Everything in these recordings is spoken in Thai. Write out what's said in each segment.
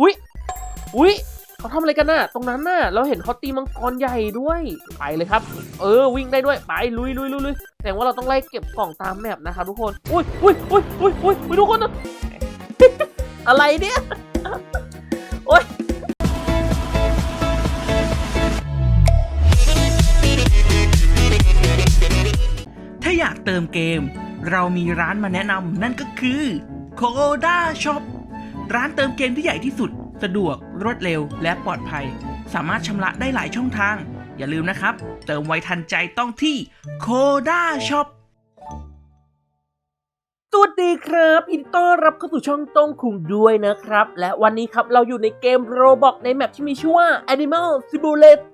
อุ้ยอุ้ยเขาทำอะไรกันน่ะ ตรงนั้นน่ะ เราเห็นเขาตีมังกรใหญ่ด้วย ไปเลยครับ เออ วิ่งได้ด้วย ไป ลุยลุยลุยลุยแสดงว่าเราต้องไล่เก็บกล่องตามแมปนะครับทุกคน อุ้ยอุ้ยอุ้ยอุ้ยอุ้ยทุกคนนะอะไรเนี่ยโอ้ยถ้าอยากเติมเกม เรามีร้านมาแนะนำนั่นก็คือ Koda Shop ร้านเติมเกมที่ใหญ่ที่สุด สะดวก รวดเร็ว และปลอดภัย สามารถชำระได้หลายช่องทาง อย่าลืมนะครับ เติมไวทันใจต้องที่โคด้าช็อปสวัสดีครับอินต้อนรับเข้าสู่ช่องต้งคุงด้วยนะครับ และวันนี้ครับเราอยู่ในเกมโรบอกในแมปที่มีชื่อว่า Animal Simulator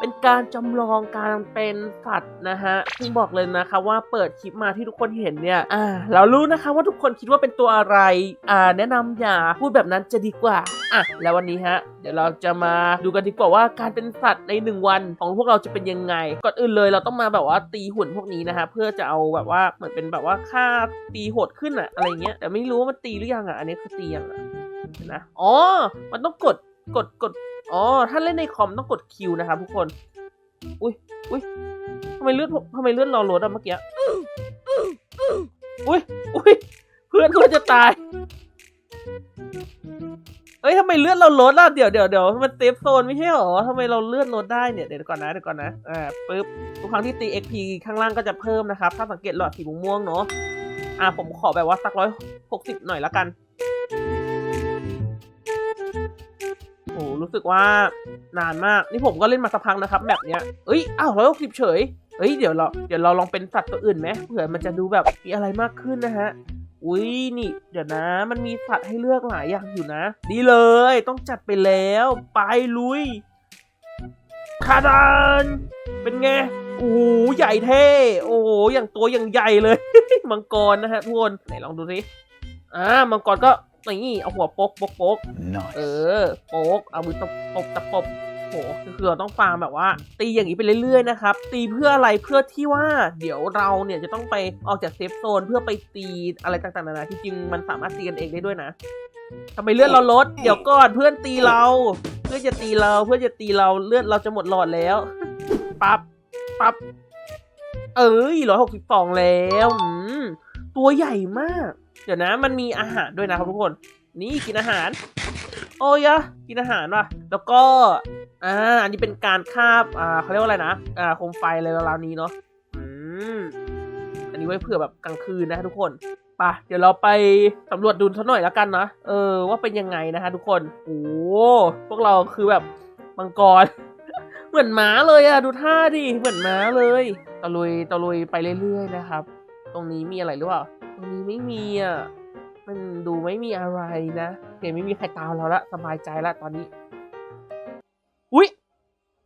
เป็นการจำลองการเป็นสัตว์นะฮะซึ่งบอกเลยนะคะว่าเปิดคลิปมาที่ทุกคนเห็นเนี่ยอ่าเรารู้นะคะว่าทุกคนคิดว่าเป็นตัวอะไรอ่าแนะนำอย่าพูดแบบนั้นจะดีกว่าอะแล้ววันนี้ฮะเดี๋ยวเราจะมาดูกันดีกว่าว่าการเป็นสัตว์ในหนึ่งวันของพวกเราจะเป็นยังไง ก่อนอื่นเลยเราต้องมาแบบว่าตีหุ่นพวกนี้นะฮะเพื่อจะเอาแบบว่าเหมือนเป็นแบบว่าค่าตีโหดขึ้นอะอะไรเงี้ยแต่ไม่รู้ว่ามันตีหรือยังอะอันนี้คือตียังอะเห็นนะอ๋อ มันต้องกดกดกด อ๋อ ถ้าเล่นในคอมต้องกดคิวนะครับทุกคน อุ้ยอุ้ยทำไมเลือดทำไมเลือดเราลดอะเมื่อกี้ อุ้ยอุ้ยเพื่อนเพื่อนจะตาย เอ้ยทำไมเลือดเราลดล่ะ เดี๋ยวเดี๋ยวเดี๋ยวมันเซฟโซนไม่ใช่หรอทำไมเราเลือดลดได้เนี่ย เดี๋ยวก่อนนะ เดี๋ยวก่อนนะ อ่าปึ๊บ ทุกครั้งที่ตี XP ข้างล่างก็จะเพิ่มนะครับ ถ้าสังเกตหลอดสีม่วงๆเนาะ อ่าผมขอแบบว่าสักร้อยหกสิบหน่อยละกัน รู้สึกว่านานมาก นี่ผมก็เล่นมาสักพักนะครับแบบเนี้ยเอ้ยอ้าวร้อยหกสิบเฉยเอ้ยเดี๋ยวเราเดี๋ยวเราลองเป็นสัตว์ตัวอื่นไหมเผื่อมันจะดูแบบมีอะไรมากขึ้นนะฮะอุ้ยนี่ เดี๋ยวนะ มันมีสัตว์ให้เลือกหลายอย่างอยู่นะ ดีเลยต้องจัดไปแล้ว ไปลุยคาดานเป็นไงโอ้โหใหญ่เท่ โอ้โหอย่างตัวอย่างใหญ่เลย มังกรนะฮะทุกคนไหนลองดูสิอ่ามังกรก็ นี่เอาหัวโป๊กโป๊กโป๊กเออโป๊กเอามือตบตบตะปบโหก็คือเราต้องฟาร์มแบบว่า ตีอย่างนี้ไปเรื่อยๆนะครับ ตีเพื่ออะไรเพื่อที่ว่า เดี๋ยวเราเนี่ยจะต้องไปออกจากเซฟโซนเพื่อไปตีอะไรต่างๆนานาที่จริงมันสามารถตีกันเองได้ด้วยนะทำไมเลือดเราลด เดี๋ยวก่อนเพื่อนตีเรา เพื่อนจะตีเราเพื่อนจะตีเราเลือดเราจะหมดหลอดแล้วปับ๊บปับ๊บเอ้ยร้อยหกสิบสองแล้วอืมตัวใหญ่มาก เดี๋ยวนะมันมีอาหารด้วยนะครับทุกคน นี่กินอาหาร โอ้ยอะกินอาหารว่ะ แล้วก็อ่าอันนี้เป็นการคาบอ่าเขาเรียกว่าอะไรนะอ่าโคมไฟอะไรราวๆนี้เนาะอืมอันนี้ไว้เผื่อแบบกลางคืนนะทุกคนปะเดี๋ยวเราไปสำรวจดูสักหน่อยแล้วกันนะเออว่าเป็นยังไงนะฮะทุกคนโอ้พวกเราคือแบบมังกร เหมือนม้าเลยอะดูท่าดิเหมือนม้าเลยตะลุยตะลุยไปเรื่อยๆนะครับ ตรงนี้มีอะไรหรือเปล่า ตรงนี้ไม่มีอะมันดูไม่มีอะไรนะเห็นไม่มีใครตามเราละสบายใจละตอนนี้ อุ๊ย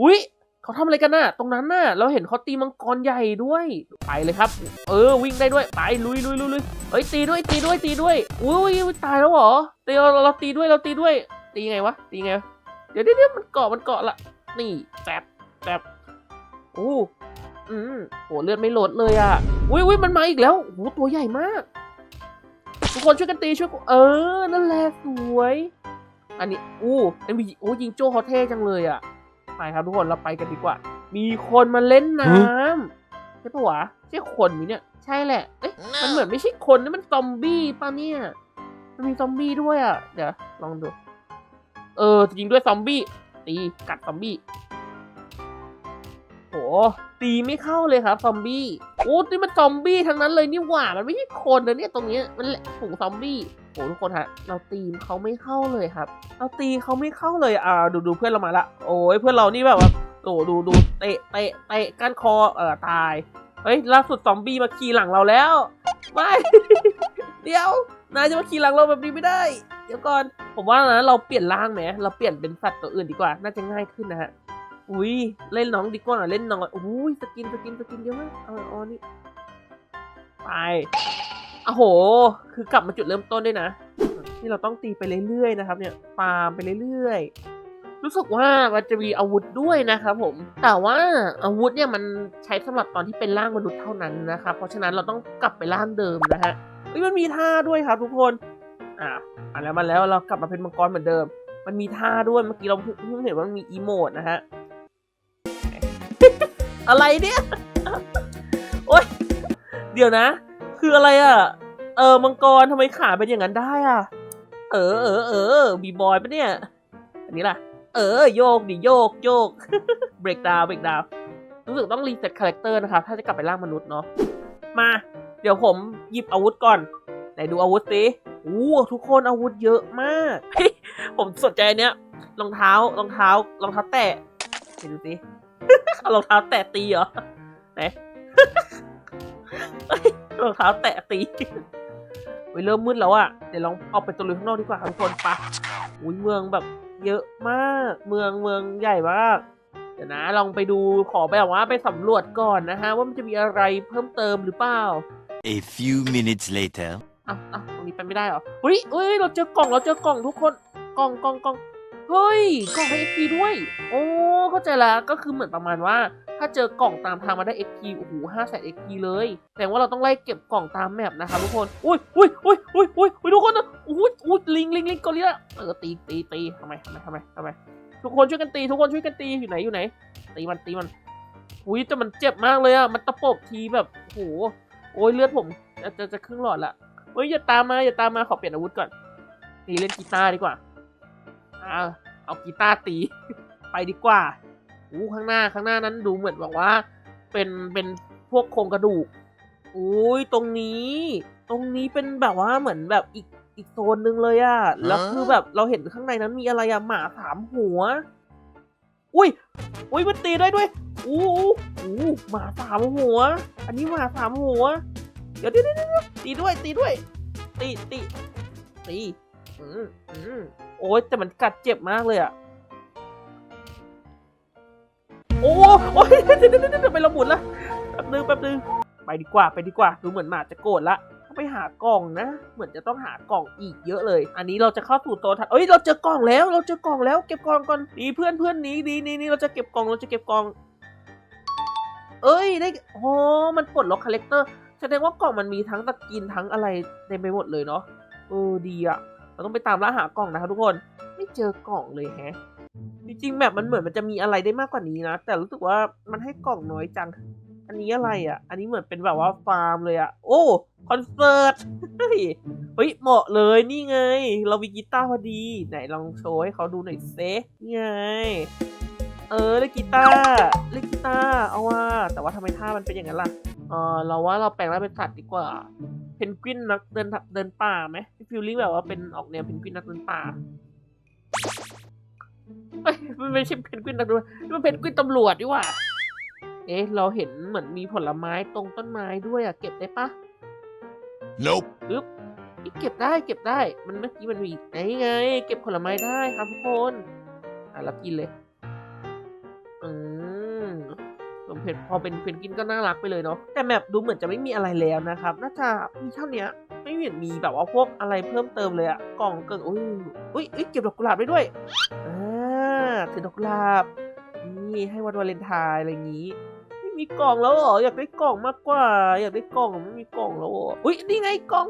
อุ๊ยเขาทำอะไรกันน่ะ ตรงนั้นน่ะ เราเห็นเขาตีมังกรใหญ่ด้วย ไปเลยครับ เออ วิ่งได้ด้วย ไปลุยลุยลุยลุยเอ้ย ตีด้วย ตีด้วย ตีด้วย อุ้ยอุ๊ยตายแล้วเหรอตีเราเราตีด้วย เราตีด้วย ตีไงวะ ตีไง เดี๋ยวเดี๋ยวเดี๋ยวมันเกาะ มันเกาะละ นี่แป๊บแป๊บโอ้ อืมโหเลือดไม่ลดเลยอะอุ้ยอุ้ยมันมาอีกแล้วโอ้โหตัวใหญ่มาก ทุกคนช่วยกันตีช่วยกันเออ นั่นแหละสวย อันนี้อู้เอ็มบีโอ้ยิงโจ้เขาเท่จังเลยอะไปครับทุกคนเราไปกันดีกว่า มีคนมาเล่นน้ำใช่ปะวะใช่คนมีเนี่ยใช่แหละเอ๊ะมันเหมือนไม่ใช่คนนี่มันซอมบี้ป่ะเนี่ยมันมีซอมบี้ด้วยอะเดี๋ยวลองดู เออจริงด้วยซอมบี้ตีกัดซอมบี้โห ตีไม่เข้าเลยครับซอมบี้โอ้นี่มันซอมบี้ทั้งนั้นเลยนี่หว่า มันไม่ใช่คนนะเนี่ยตรงนี้มันแหละฝูงซอมบี้โอ้ทุกคนฮะ เราตีเขาไม่เข้าเลยครับ เราตีเขาไม่เข้าเลยอ่าดูดูเพื่อนเรามาละ โอ้ยเพื่อนเรานี่แบบว่าโอ้ดูดูเตะเตะเตะก้านคอเออตายเฮ้ยล่าสุดซอมบี้มาขี่หลังเราแล้วไม่เดี๋ยวนายจะมาขี่หลังเราแบบนี้ไม่ได้ เดี๋ยวก่อน ผมว่านะเราเปลี่ยนร่างไหมเราเปลี่ยนเป็นสัตว์ตัวอื่นดีกว่า น่าจะง่ายขึ้นนะฮะ อุ้ยเล่นน้องดีกว่าเล่นน้องอุ้ยสกินสกินสกินเยอะมากเอาเอนี่ไปโอ้โห คือกลับมาจุดเริ่มต้นด้วยนะที่เราต้องตีไปเรื่อยๆนะครับ เนี่ยฟาร์มไปเรื่อยๆ รู้สึกว่ามันจะมีอาวุธด้วยนะครับผม แต่ว่าอาวุธเนี่ยมันใช้สำหรับตอนที่เป็นร่างมนุษย์เท่านั้นนะครับ เพราะฉะนั้นเราต้องกลับไปร่างเดิมนะฮะเฮ้ยมันมีท่าด้วยครับทุกคน อะอะแล้วมาแล้วเรากลับมาเป็นมังกรเหมือนเดิม มันมีท่าด้วย เมื่อกี้เราเพิ่งเห็นว่ามันมีอีโมดนะฮะ อะไรเนี่ย โอ๊ย เดี๋ยวนะ คืออะไรอะ เออ มังกรทำไมขาเป็นอย่างนั้นได้อะ เออเออเออบีบอยปะเนี่ย อันนี้ล่ะ เออ โยกดิโยกโยก เบรกดาวเบรกดาวรู้สึกต้องรีเซ็ตคาแรคเตอร์นะครับถ้าจะกลับไปร่างมนุษย์เนาะ มา เดี๋ยวผมหยิบอาวุธก่อน ไหนดูอาวุธสิอู้ทุกคนอาวุธเยอะมาก ผมสนใจเนี้ยรองเท้ารองเท้ารองเท้าแตะเห็นดูสิ เอารองเท้าแตะตีเหรอไหนเอ้ยรองเท้าแตะตีเฮ้ยเริ่มมืดแล้วอะเดี๋ยวลองออกไปตะลุยข้างนอกดีกว่าครับทุกคนไปะอุ้ยเมืองแบบเยอะมาก เมืองเมืองใหญ่มาก เดี๋ยวนะลองไปดูขอแบบว่าไปสำรวจก่อนนะฮะ ว่ามันจะมีอะไรเพิ่มเติมหรือเปล่า A few minutes later. อ้าวอ้าวตรงนี้ไปไม่ได้เหรอเฮ้ยเฮ้ยเราเจอกล่องเราเจอกล่องทุกคน กล่องกล่องกล่อง เฮ้ยกล่องให้ XP ด้วย โอ้เข้าใจแล้วก็คือเหมือนประมาณว่า ถ้าเจอกล่องตามทางมาได้ XP โอ้โหห้าแสน XP เลย แต่ว่าเราต้องไล่เก็บกล่องตามแมปนะคะทุกคนอุ้ยอุ้ยอุ้ยอุ้ยอุ้ยอุ้ยทุกคนนะอุ้ยอุ้ยลิงลิงลิงกอริลลาเออตีตีตีทำไมทำไมทำไมทำไมทุกคนช่วยกันตีทุกคนช่วยกันตีอยู่ไหนอยู่ไหน ตีมันตีมันอุ้ยแต่มันเจ็บมากเลยอะมันตะปบทีแบบโอ้โหโอ้ยเลือดผมจะจะจะครึ่งหลอดละเฮ้ยอย่าตามมาอย่าตามมาขอเปลี่ยนอาวุธก่อนนี่เล่นกีตาร์ดีกว่า อ่าเอากีตาร์ตี ไปดีกว่าอู้ข้างหน้าข้างหน้านั้นดูเหมือนแบบว่า เป็นเป็นพวกโครงกระดูกอุ้ยตรงนี้ ตรงนี้เป็นแบบว่าเหมือนแบบอีกอีกโซนหนึ่งเลยอะแล้วคือแบบเราเห็นข้างในนั้นมีอะไรอะหมาสามหัว อุ้ยอุ้ยมันตีได้ด้วยอู้อู้อู้หมาสามหัว อันนี้หมาสามหัว เดี๋ยวเดี๋ยวเดี๋ยวเดี๋ยวตีด้วยตีด้วย ตีตีตีอืมอืม โอ้ยแต่มันกัดเจ็บมากเลยอะโอ้โอ้ยเดี๋ยวเดี๋ยวเดี๋ยวไปเราหมุนละแป๊บนึงแป๊บนึงไปดีกว่าไปดีกว่าดูเหมือนหมาจะโกรธละต้องไปหากล่องนะ เหมือนจะต้องหากล่องอีกเยอะเลย อันนี้เราจะเข้าสู่โซนถัดเอ้ยเราเจอกล่องแล้วเราเจอกล่องแล้ว เก็บกล่องก่อนดีเพื่อนเพื่อนหนี้ดีนี่นี่เราจะเก็บกล่องเราจะเก็บกล่อง เอ้ยได้โอ้มันปลดล็อกคาแรคเตอร์แสดงว่ากล่องมันมีทั้งสกินทั้งอะไรเต็มไปหมดเลยเนาะเออดีอะ เราต้องไปตามล่าหากล่องนะครับทุกคน ไม่เจอกล่องเลยแฮะ จริงๆแบบมันเหมือนมันจะมีอะไรได้มากกว่านี้นะ แต่รู้สึกว่ามันให้กล่องน้อยจัง อันนี้อะไรอะอันนี้เหมือนเป็นแบบว่าฟาร์มเลยอะโอ้คอนเสิร์ตเฮ้ยเฮ้ยเหมาะเลยนี่ไง เรามีกีตาร์พอดี ไหนลองโชว์ให้เขาดูหน่อยเซนี่ไงเออเล่นกีตาร์เล่นกีตาร์เอาว่า แต่ว่าทำไมท่ามันเป็นอย่างนั้นล่ะเออเราว่าเราแปลงร่างเป็นสัตว์ดีกว่า เพนกวินนักเดินเดินป่าไหม ฟิลลิ่งแบบว่าเป็นออกแนวเพนกวินนักเดินป่าเอ้ยมันไม่ใช่เพนกวินนักเดินป่านี่มันเพนกวินตำรวจดีกว่า เอ๊ะ เราเห็นเหมือนมีผลไม้ตรงต้นไม้ด้วยอะเก็บได้ปะ Nope. ปึ๊บนี่เก็บได้เก็บได้ มันเมื่อกี้มันมีไหนไง เก็บผลไม้ได้ครับทุกคนอะเรากินเลย อืมผมเห็นพอเป็นเพนกวินก็น่ารักไปเลยเนาะ แต่แมปดูเหมือนจะไม่มีอะไรแล้วนะครับ น่าจะมีเท่าเนี้ย ไม่เห็นมีแบบว่าพวกอะไรเพิ่มเติมเลยอะกล่องเกิงอุ้ยอุ้ยอุ้ยเก็บดอกกุหลาบได้ด้วยอ่าถือดอกกุหลาบนี่ให้วันวาเลนไทน์อะไรอย่างงี้ไม่มีกล่องแล้วเหรออยากได้กล่องมากกว่า อยากได้กล่องไม่มีกล่องแล้วออุ้ยนี่ไงกล่อง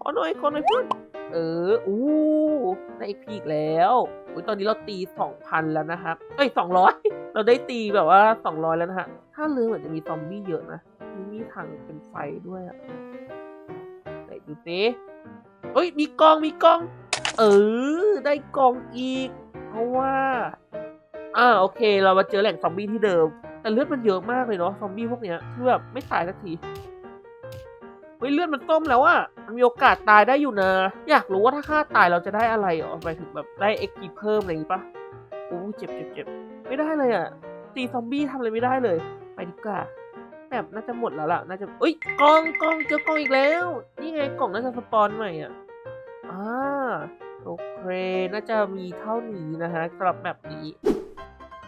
ขอหน่อยขอหน่อยเพื่อนเอออู้ได้พีกแล้วอุ้ยตอนนี้เราตีสองพันแล้วนะครับเอ้ยสองร้อยเราได้ตีแบบว่าสองร้อยแล้วนะฮะถ้าเรือเหมือนจะมีซอมบี้เยอะนะมีมีถังเป็นไฟด้วยอะ ดูสิเอ้ย มีกองมีกอง เออ ได้กองอีก เพราะว่า อ่า โอเค เรามาเจอแหล่งซอมบี้ที่เดิม แต่เลือดมันเยอะมากเลยเนาะ ซอมบี้พวกเนี้ยคือแบบไม่ตายสักที เฮ้ย เลือดมันต้มแล้วอะมันมีโอกาสตายได้อยู่นะ อยากรู้ว่าถ้าฆ่าตายเราจะได้อะไรเหรอไปถึงแบบได้เอ็กซ์เพิ่มอะไรอย่างงี้ปะโอ้เจ็บเจ็บเจ็บไม่ได้เลยอะตีซอมบี้ทำอะไรไม่ได้เลย ไปดีกว่า บบน่าจะหมดแล้วล่ะ น่าจะอุ้ยกล่องกล่องเจอกล่องอีกแล้ว นี่ไงกล่องน่าจะสปอนใหม่อะอ่าโอเค น่าจะมีเท่านี้นะฮะสำหรับแบบนี้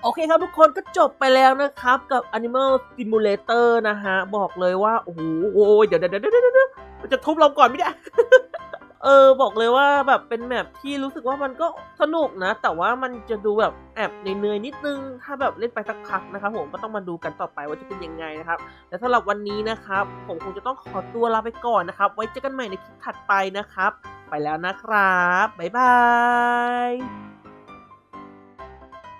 โอเคครับทุกคนก็จบไปแล้วนะครับกับ Animal Simulator นะฮะ บอกเลยว่า โอ้โหเดี๋ยวเดี๋ยวเดี๋ยวเดี๋ยวเดี๋ยวมันจะทุบเราก่อนไม่ได้ เออบอกเลยว่าแบบเป็นแมปที่รู้สึกว่ามันก็สนุกนะ แต่ว่ามันจะดูแบบแอบเหนื่อยๆนิดนึง ถ้าแบบเล่นไปสักพักนะครับผมก็ต้องมาดูกันต่อไปว่าจะเป็นยังไงนะครับและสำหรับวันนี้นะครับ ผมคงจะต้องขอตัวลาไปก่อนนะครับ ไว้เจอกันใหม่ในคลิปถัดไปนะครับ ไปแล้วนะครับบ๊ายบาย